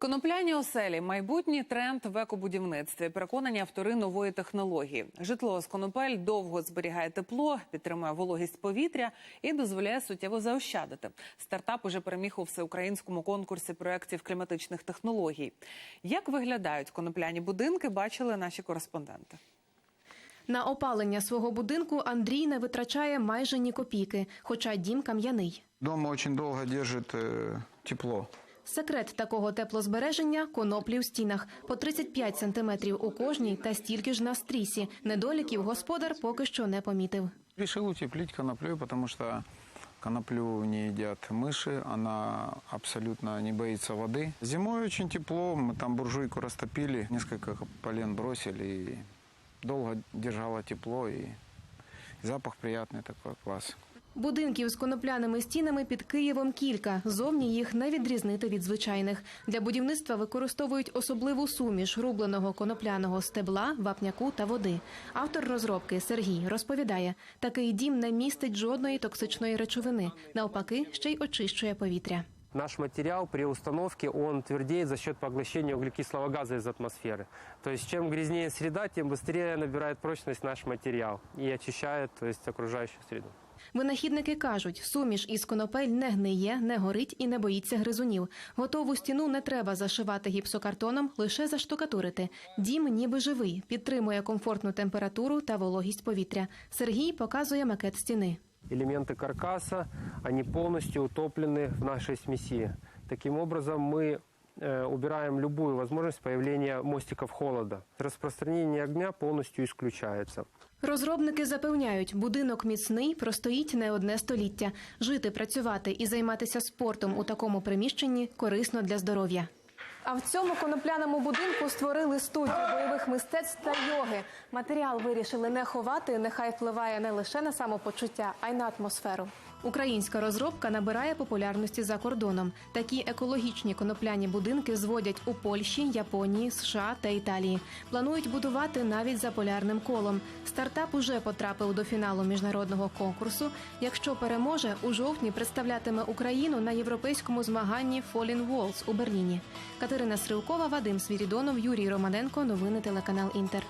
Конопляні оселі майбутній тренд в екобудівництві. Переконані автори нової технології. Житло з конопель довго зберігає тепло, підтримує вологість повітря і дозволяє суттєво заощадити. Стартап уже переміг у всеукраїнському конкурсі проєктів кліматичних технологій. Як виглядають конопляні будинки, бачили наші кореспонденти. На опалення свого будинку Андрій не витрачає майже ні копійки, хоча дім кам'яний. Дома очень долго держит э, тепло. Секрет такого теплозбереження коноплі в стінах по 35 сантиметрів у кожній та стільки ж на стрісі. Недоліків господар поки що не помітив. Решил утеплить коноплей, потому что коноплю не едят мыши, она абсолютно не боится воды. Зимой очень тепло, мы там буржуйку растопили, несколько полен бросили, и долго держало тепло, и запах приятный такой, класс. Будинків з конопляними стінами під Києвом кілька. Зовні їх не відрізнити від звичайних. Для будівництва використовують особливу суміш рубленого конопляного стебла, вапняку та води. Автор розробки Сергій розповідає, такий дім не містить жодної токсичної речовини. Навпаки, ще й очищує повітря. Наш материал при установке, он твердеет за счет поглощения углекислого газа из атмосферы. То есть чем грязнее среда, тем быстрее набирает прочность наш материал и очищает то есть, окружающую среду. Винахідники кажуть, суміш із конопель не гниє, не горить і не боїться гризунів. Готову стіну не треба зашивати гіпсокартоном, лише заштукатурити. Дім ніби живий, підтримує комфортну температуру та вологість повітря. Сергій показує макет стіни Элементы каркаса, они полностью утоплены в нашей смеси. Таким образом, мы э, убираем любую возможность появления мостиков холода. Распространение огня полностью исключается. Розробники запевняють, будинок міцний, простоїть не одне століття. Жити, працювати і займатися спортом у такому приміщенні корисно для здоров'я. А в цьому конопляному будинку створили студію бойових мистецтв та йоги. Матеріал вирішили не ховати, нехай впливає не лише на самопочуття, а й на атмосферу. Українська розробка набирає популярності за кордоном. Такі екологічні конопляні будинки зводять у Польщі, Японії, США та Італії. Планують будувати навіть за полярним колом. Стартап уже потрапив до фіналу міжнародного конкурсу. Якщо переможе, у жовтні представлятиме Україну на європейському змаганні Falling Walls у Берліні. Катерина Стрілкова, Вадим Свірідонов, Юрій Романенко. Новини телеканал Інтер.